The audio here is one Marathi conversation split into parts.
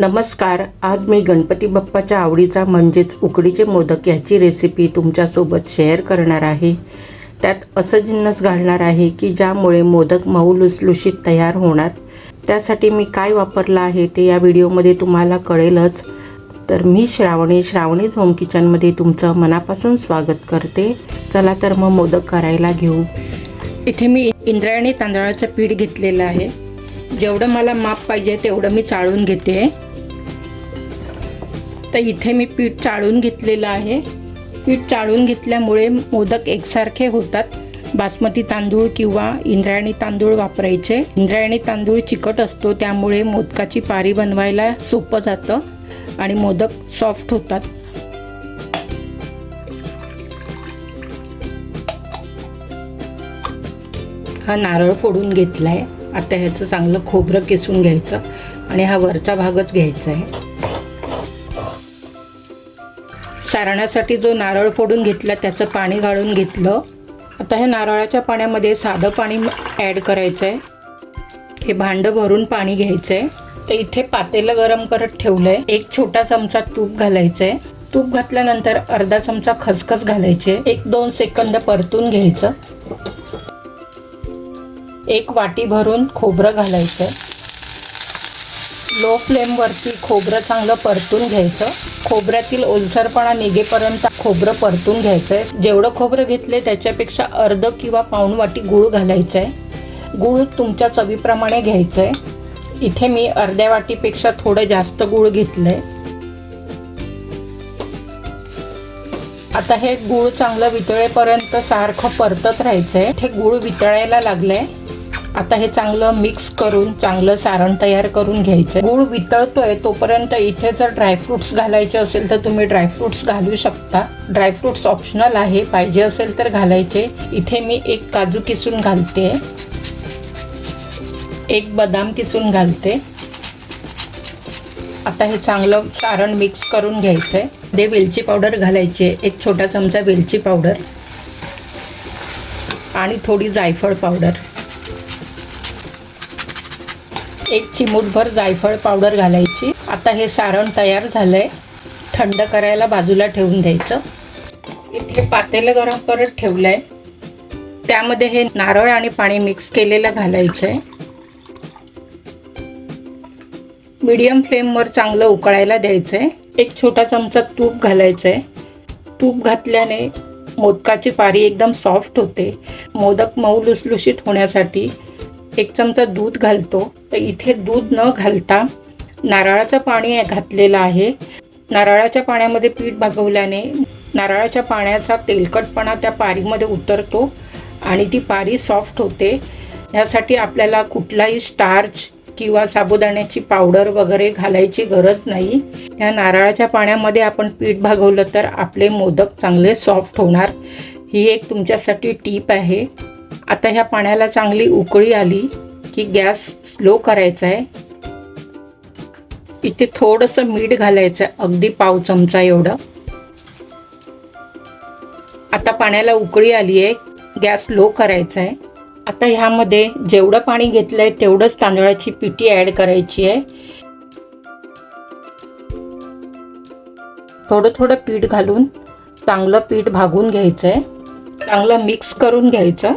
नमस्कार आज मी गणपती बाप्पाच्या आवडीचा म्हणजेच उकडीचे मोदक याची रेसिपी तुमच्यासोबत शेअर करणार आहे. त्यात असं जिन्नस घालणार आहे की ज्यामुळे मोदक मऊ लुसलुशीत तयार होणार. त्यासाठी मी काय वापरलं आहे ते या व्हिडिओमध्ये तुम्हाला कळेलच. तर मी श्रावणी श्रावणीज होम किचनमध्ये तुमचं मनापासून स्वागत करते. चला तर मग मोदक करायला घेऊ. इथे मी इंद्रायणी तांदळाचं पीठ घेतलेलं आहे. जेवढं मला माप पाहिजे तेवढं मी चाळून घेते. तर इथे मी पीठ चाळून घेतलेलं आहे. पीठ चाळून घेतल्यामुळे मोदक एकसारखे होतात. बासमती तांदूळ किंवा इंद्रायणी तांदूळ वापरायचे. इंद्रायणी तांदूळ चिकट असतो त्यामुळे मोदकाची पारी बनवायला सोपं जातं आणि मोदक सॉफ्ट होतात. हा नारळ फोडून घेतला आहे आता ह्याचं चांगलं खोबरं किसून घ्यायचं आणि हा वरचा भागच घ्यायचा आहे. सारण्यासाठी जो नारळ फोडून घेतला त्याचं पाणी गाळून घेतलं. आता ह्या नारळाच्या पाण्यामध्ये साधं पाणी ॲड करायचं आहे हे भांडं भरून पाणी घ्यायचं आहे तर इथे पातेलं गरम करत ठेवलं आहे एक छोटा चमचा तूप घालायचं आहे तूप घातल्यानंतर अर्धा चमचा खसखस घालायचे. एक दोन सेकंद परतून घ्यायचं. एक वाटी भरून खोबरं घालायचं. लो फ्लेमवरती खोबरं चांगलं परतून घ्यायचं. खोबऱ्यातील ओलसरपणा निघेपर्यंत खोबरं परतून घ्यायचं आहे जेवढं खोबरं घेतले त्याच्यापेक्षा अर्ध किंवा पाऊण वाटी गूळ घालायचं आहे गूळ तुमच्या चवीप्रमाणे घ्यायचं आहे इथे मी अर्ध्या वाटीपेक्षा थोडं जास्त गूळ घेतलं आहे आता हे गूळ चांगलं वितळेपर्यंत सारखं परतत राहायचं आहे हे गूळ वितळायला लागलंय. आता हे चांगलं मिक्स करून चांगलं सारण तयार करून घ्यायचं. गूळ वितळतोय तोपर्यंत इथे जर ड्रायफ्रुट्स घालायचे असेल तर तुम्ही ड्रायफ्रुट्स घालू शकता. ड्रायफ्रुट्स ऑप्शनल आहे पाहिजे असेल तर घालायचे. इथे मी एक काजू किसून घालते. एक बदाम किसून घालते. आता हे चांगलं सारण मिक्स करून घ्यायचं आहे ते वेलची पावडर घालायची. आहे एक छोटा चमचा वेलची पावडर आणि थोडी जायफळ पावडर एक चिमूटभर जायफळ पावडर घालायची. आता हे सारण तयार झालंय. थंड करायला बाजूला ठेवून द्यायचं. इथे पातेलं गरम करत ठेवलंय. त्यामध्ये हे नारळ आणि पाणी मिक्स केलेलं घालायचं आहे मीडियम फ्लेमवर चांगलं उकळायला द्यायचं आहे एक छोटा चमचा तूप घालायचं आहे तूप घातल्याने मोदकाची पारी एकदम सॉफ्ट होते. मोदक मऊ लुसलुशीत होण्यासाठी एक चमचा दूध घालतो. तर इथे दूध न घालता नारळाचं पाणी घातलेलं आहे. नारळाच्या पाण्यामध्ये पीठ भागवल्याने नारळाच्या पाण्याचा तेलकटपणा त्या पारीमध्ये उतरतो आणि ती पारी सॉफ्ट होते. ह्यासाठी आपल्याला कुठलाही स्टार्च किंवा साबुदाण्याची पावडर वगैरे घालायची गरज नाही. या नारळाच्या पाण्यामध्ये आपण पीठ भागवलं तर आपले मोदक चांगले सॉफ्ट होणार. ही एक तुमच्यासाठी टीप आहे. आता ह्या पाण्याला चांगली उकळी आली की गॅस स्लो करायचा आहे. इथे थोडंसं मीठ घालायचं आहे अगदी पाव चमचा एवढं. आता पाण्याला उकळी आली आहे गॅस लो करायचा आहे. आता ह्यामध्ये जेवढं पाणी घेतलं आहे तेवढंच तांदळाची पिठी ॲड करायची आहे. थोडं थोडं पीठ घालून चांगलं पीठ भागून घ्यायचं आहे. चांगलं मिक्स करून घ्यायचं.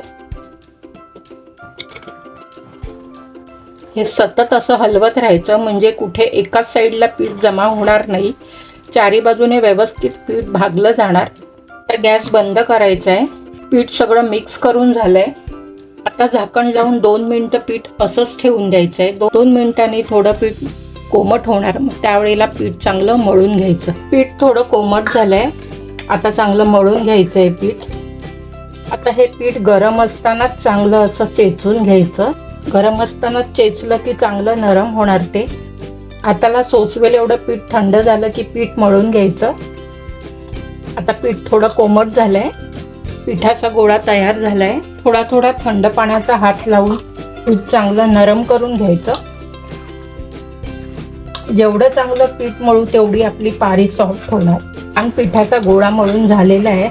हे सतत असं हलवत राहायचं म्हणजे कुठे एकाच साईडला पीठ जमा होणार नाही चारी बाजूने व्यवस्थित पीठ भागलं जाणार. तर गॅस बंद करायचा आहे पीठ सगळं मिक्स करून झालं आहे आता झाकण लावून दोन मिनटं पीठ असंच ठेवून द्यायचं आहे दोन मिनिटांनी थोडं पीठ कोमट होणार मग त्यावेळेला पीठ चांगलं मळून घ्यायचं. पीठ थोडं कोमट झालं आहे आता चांगलं मळून घ्यायचं आहे पीठ. आता हे पीठ गरम असतानाच चांगलं असं चेचून घ्यायचं. गरम असताना चेचलं की चांगलं नरम होणार ते. आताला सोसवेल एवढं पीठ थंड झालं की पीठ मळून घ्यायचं. आता पीठ थोडं कोमट झालंय. पिठाचा गोळा तयार झालाय. थोडा थोडा थंड पाण्याचा हात लावून पीठ चांगलं नरम करून घ्यायचं. जेवढं चांगलं पीठ मळू तेवढी आपली पारी सॉफ्ट होणार. आणि पिठाचा गोळा मळून झालेला आहे.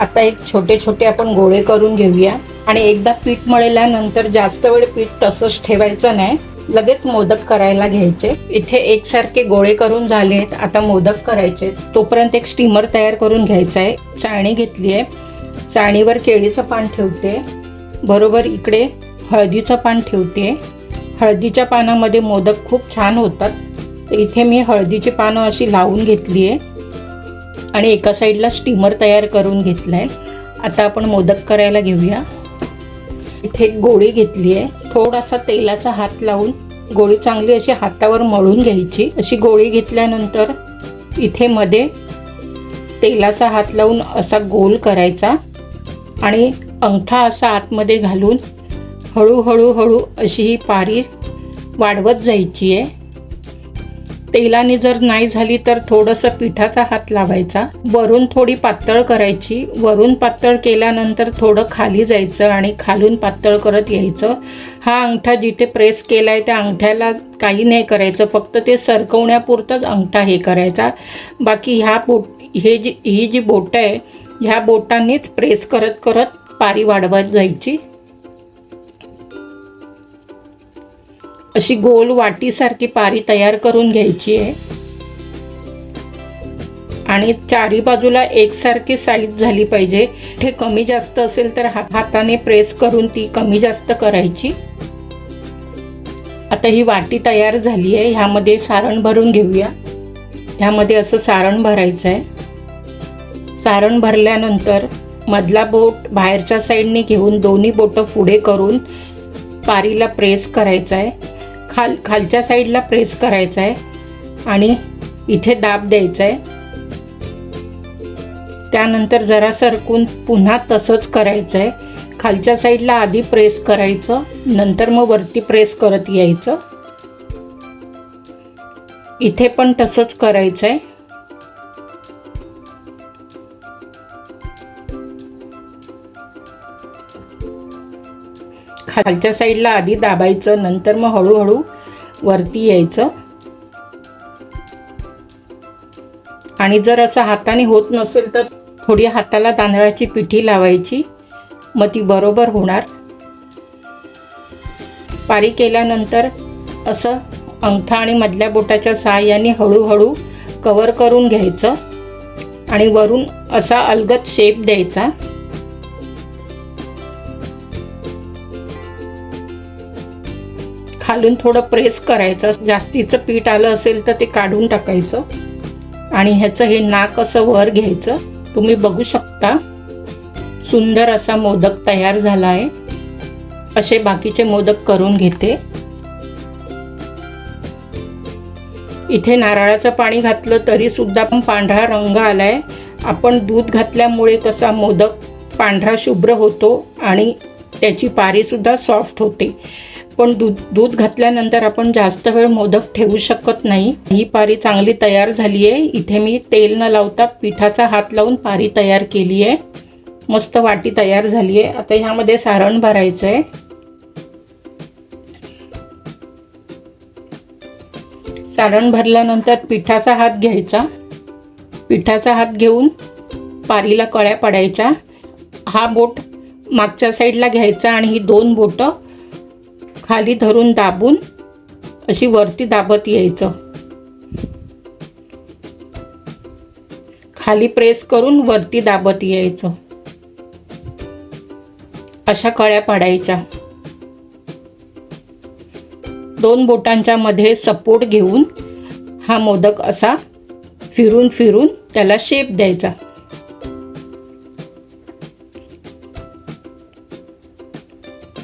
आता एक छोटे छोटे आपण गोळे करून घेऊया. आणि एकदा पीठ मळल्यानंतर जास्त वेळ पीठ तसंच ठेवायचं नाही. लगेच मोदक करायला घ्यायचे. इथे एकसारखे गोळे करून झाले आहेत. आता मोदक करायचे तोपर्यंत एक स्टीमर तयार करून घ्यायचा आहे. चाळणी घेतली आहे. चाळणीवर केळीचं पान ठेवते. बरोबर इकडे हळदीचं पान ठेवते. हळदीच्या पानामध्ये मोदक खूप छान होतात. तर इथे मी हळदीची पानं अशी लावून घेतली आहे. आणि एका साईडला स्टीमर तयार करून घेतला आहे आता आपण मोदक करायला घेऊया. इथे एक गोळी घेतली आहे. थोडासा तेलाचा हात लावून गोळी चांगली अशी हातावर मळून घ्यायची. अशी गोळी घेतल्यानंतर इथे मध्ये तेलाचा हात लावून असा गोल करायचा आणि अंगठा असा आतमध्ये घालून हळूहळू हळू अशी ही पारी वाढवत जायची आहे. तेलाने जर नाही झाली तर थोडंसं पिठाचा हात लावायचा. वरून थोडी पातळ करायची. वरून पातळ केल्यानंतर थोडं खाली जायचं आणि खालून पातळ करत यायचं. हा अंगठा जिथे प्रेस केला आहे त्या अंगठ्याला काही नाही करायचं. फक्त ते सरकवण्यापुरतंच अंगठा हे करायचा. बाकी ह्या बोट हे जी ही जी बोटं आहे ह्या बोटांनीच प्रेस करत करत पारी वाढवत जायची. अशी गोल वाटीसारखी पारी तयार करून घ्यायची आहे. आणि चारी बाजूला एकसारखी साईज झाली पाहिजे. हे कमी जास्त असेल तर हा हाताने प्रेस करून ती कमी जास्त करायची. आता ही वाटी तयार झाली आहे. ह्यामध्ये सारण भरून घेऊया. ह्यामध्ये असं सारण भरायचं आहे. सारण भरल्यानंतर मधला बोट बाहेरच्या साईडने घेऊन दोन्ही बोटं पुढे करून पारीला प्रेस करायचं आहे. खाल खालच्या साईडला प्रेस करायचा आहे आणि इथे दाब द्यायचा आहे त्यानंतर जरा सरकून पुन्हा तसंच करायचं आहे खालच्या साईडला आधी प्रेस करायचं नंतर मग वरती प्रेस करत यायचं. इथे पण तसंच करायचं आहे खालच्या साईडला आधी दाबायचं नंतर मग हळूहळू वरती यायचं. आणि जर असं हाताने होत नसेल तर थोडी हाताला तांदळाची पिठी लावायची. मग ती बरोबर होणार. पारी केल्यानंतर असं अंगठा आणि मधल्या बोटाच्या सहाय्याने हळूहळू कवर करून घ्यायचं. आणि वरून असा अलगत शेप द्यायचा. खालून थोडं प्रेस करायचं. जास्तीचं पीठ आलं असेल तर ते काढून टाकायचं. आणि ह्याचं हे नाक असं वर घ्यायचं. तुम्ही बघू शकता. सुंदर असा मोदक तयार झाला आहे असे बाकीचे मोदक करून घेते. इथे नारळाचं पाणी घातलं तरी सुद्धा पण पांढरा रंग आलाय. आपण दूध घातल्यामुळे कसा मोदक पांढरा शुभ्र होतो आणि त्याची पारीसुद्धा सॉफ्ट होते. पण दूध दूध घातल्यानंतर आपण जास्त वेळ मोदक ठेवू शकत नाही. ही पारी चांगली तयार झाली आहे इथे मी तेल न लावता पिठाचा हात लावून पारी तयार केली आहे मस्त वाटी तयार झाली आहे आता ह्यामध्ये सारण भरायचं आहे सारण भरल्यानंतर पिठाचा हात घ्यायचा. पिठाचा हात घेऊन पारीला कळ्या पडायच्या. हा बोट मागच्या साईडला घ्यायचा आणि ही दोन बोटं खाली धरून दाबून अशी वरती दाबत यायचं. खाली प्रेस करून वरती दाबत यायचं. अशा कळ्या पाडायच्या. दोन बोटांच्या मध्ये सपोर्ट घेऊन हा मोदक असा फिरून फिरून त्याला शेप द्यायचा.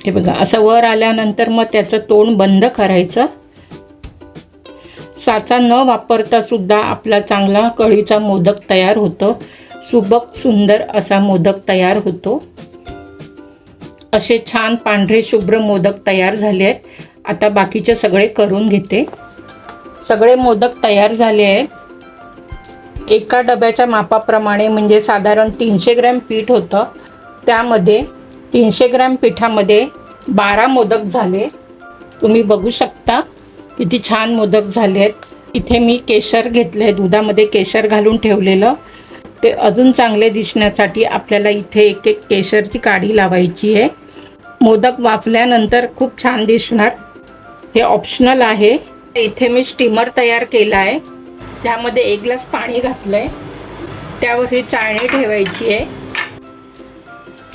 हे बघा असं वर आल्यानंतर मग त्याचं तोंड बंद करायचं. साचा न वापरता सुद्धा आपला चांगला कळीचा मोदक तयार होतो. सुबक सुंदर असा मोदक तयार होतो. असे छान पांढरे शुभ्र मोदक तयार झाले आहेत. आता बाकीचे सगळे करून घेते. सगळे मोदक तयार झाले आहेत. एका डब्याच्या मापाप्रमाणे म्हणजे साधारण तीनशे ग्रॅम पीठ होतं. त्यामध्ये तीनशे ग्रॅम पिठामध्ये बारा मोदक झाले. तुम्ही बघू शकता किती छान मोदक झाले आहेत. इथे मी केशर घेतलं आहे दुधामध्ये केशर घालून ठेवलेलं. ते अजून चांगले दिसण्यासाठी आपल्याला इथे एक एक केशरची काडी लावायची आहे. मोदक वाफल्यानंतर खूप छान दिसणार. हे ऑप्शनल आहे. इथे मी स्टीमर तयार केला आहे. त्यामध्ये एक ग्लास पाणी घातलं आहे त्यावर ही चाळणी ठेवायची आहे.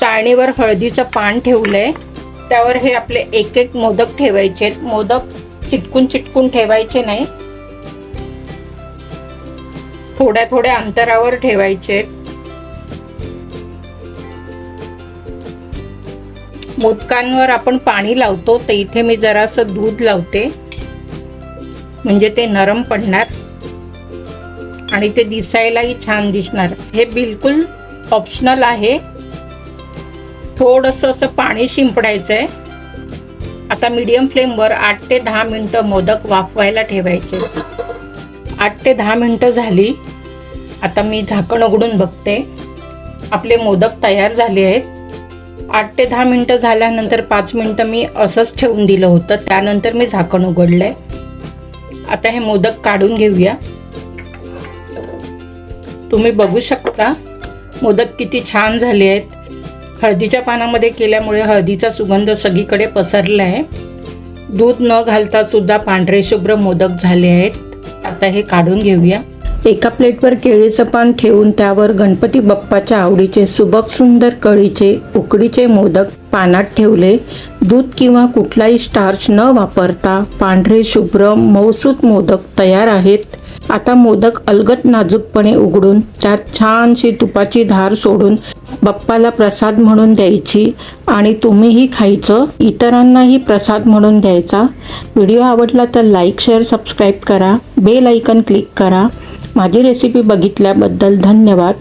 चाळणीवर हळदीचं पान ठेवलं आहे त्यावर हे आपले एक एक मोदक ठेवायचे मोदक चिटकून चिटकून ठेवायचे नाही. थोड्या थोड्या अंतरावर ठेवायचे मोदकांवर आपण पाणी लावतो. तर इथे मी जरासं दूध लावते. म्हणजे ते नरम पडणार. आणि ते दिसायलाही छान दिसणार. हे बिलकुल ऑप्शनल आहे. थोडंसं असं पाणी शिंपडायचं आहे आता मीडियम फ्लेमवर आठ ते दहा मिनटं मोदक वाफवायला ठेवायचे. आठ ते दहा मिनटं झाली. आता मी झाकण उघडून बघते. आपले मोदक तयार झाले आहेत. आठ ते दहा मिनटं झाल्यानंतर पाच मिनटं मी असंच ठेवून दिलं होतं. त्यानंतर मी झाकण उघडलं आहे आता हे मोदक काढून घेऊया. तुम्ही बघू शकता मोदक किती छान झाले आहेत. हळदीच्या पानामध्ये केल्यामुळे हळदीचा सुगंध सगळीकडे पसरला आहे. दूध न घालता सुद्धा पांढरे शुभ्र मोदक झाले आहेत. आता हे काढून घेऊया. एका प्लेटवर केळीचं पान ठेवून त्यावर गणपती बाप्पाच्या आवडीचे सुबक सुंदर कळीचे उकडीचे मोदक पानात ठेवले. दूध किंवा कुठलाही स्टार्च न वापरता पांढरे शुभ्र मौसूत मोदक तयार आहेत. आता मोदक अलगत नाजूकपणे उघडून त्यात छानशी तुपाची धार सोडून बाप्पाला प्रसाद म्हणून द्यायची आणि तुम्हीही खायचं इतरांनाही प्रसाद म्हणून द्यायचा. व्हिडिओ आवडला तर लाईक शेअर सबस्क्राईब करा. बेल ऐकन क्लिक करा. माझी रेसिपी बघितल्याबद्दल धन्यवाद.